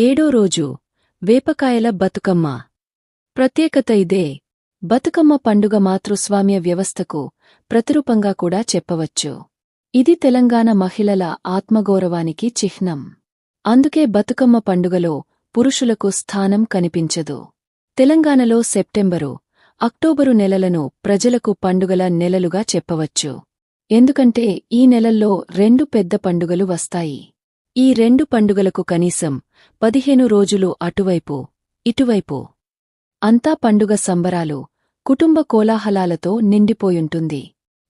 ఏడో రోజు వేపకాయల బతుకమ్మ. ప్రత్యేకత ఇదే. బతుకమ్మ పండుగ మాతృస్వామ్య వ్యవస్థకు ప్రతిరూపంగా కూడా చెప్పవచ్చు. ఇది తెలంగాణ మహిళల ఆత్మగౌరవానికి చిహ్నం. అందుకే బతుకమ్మ పండుగలో పురుషులకు స్థానం కనిపించదు. తెలంగాణలో సెప్టెంబరు అక్టోబరు నెలలను ప్రజలకు పండుగల నెలలుగా చెప్పవచ్చు. ఎందుకంటే ఈ నెలల్లో రెండు పెద్ద పండుగలు వస్తాయి. ఈ రెండు పండుగలకు కనీసం పదిహేను రోజులు అటువైపు ఇటువైపు. అంతా పండుగ సంబరాలు కుటుంబ కోలాహలాలతో నిండిపోయుంటుంది.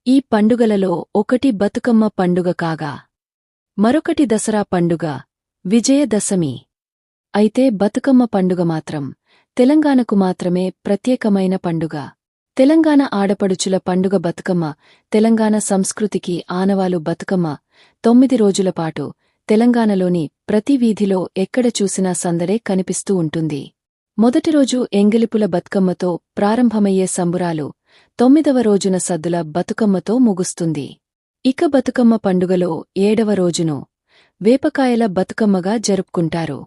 ఈ పండుగలలో ఒకటి బతుకమ్మ పండుగ కాగా మరొకటి దసరా పండుగ విజయదశమి. అయితే బతుకమ్మ పండుగ మాత్రం తెలంగాణకు మాత్రమే ప్రత్యేకమైన పండుగ. తెలంగాణ ఆడపడుచుల పండుగ బతుకమ్మ తెలంగాణ సంస్కృతికి ఆనవాలు బతుకమ్మ తొమ్మిది రోజులపాటు తెలంగాణలోని ప్రతి వీధిలో ఎక్కడ చూసినా సందడే కనిపిస్తూ ఉంటుంది. మొదటి రోజు ఎంగిలిపుల బతుకమ్మతో ప్రారంభమయ్యే సంబురాలు తొమ్మిదవ రోజున సద్దుల బతుకమ్మతో ముగుస్తుంది. ఇక బతుకమ్మ పండుగలో ఏడవ రోజును వేపకాయల బతుకమ్మగా జరుపుకుంటారు.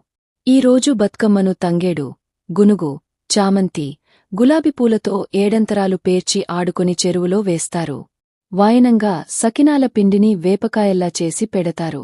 ఈ రోజు బతుకమ్మను తంగేడు గునుగు చామంతి గులాబీ పూలతో ఏడంతరాలు పేర్చి ఆడుకొని చెరువులో వేస్తారు. వాయనంగా సకినాల పిండిని వేపకాయల్లా చేసి పెడతారు.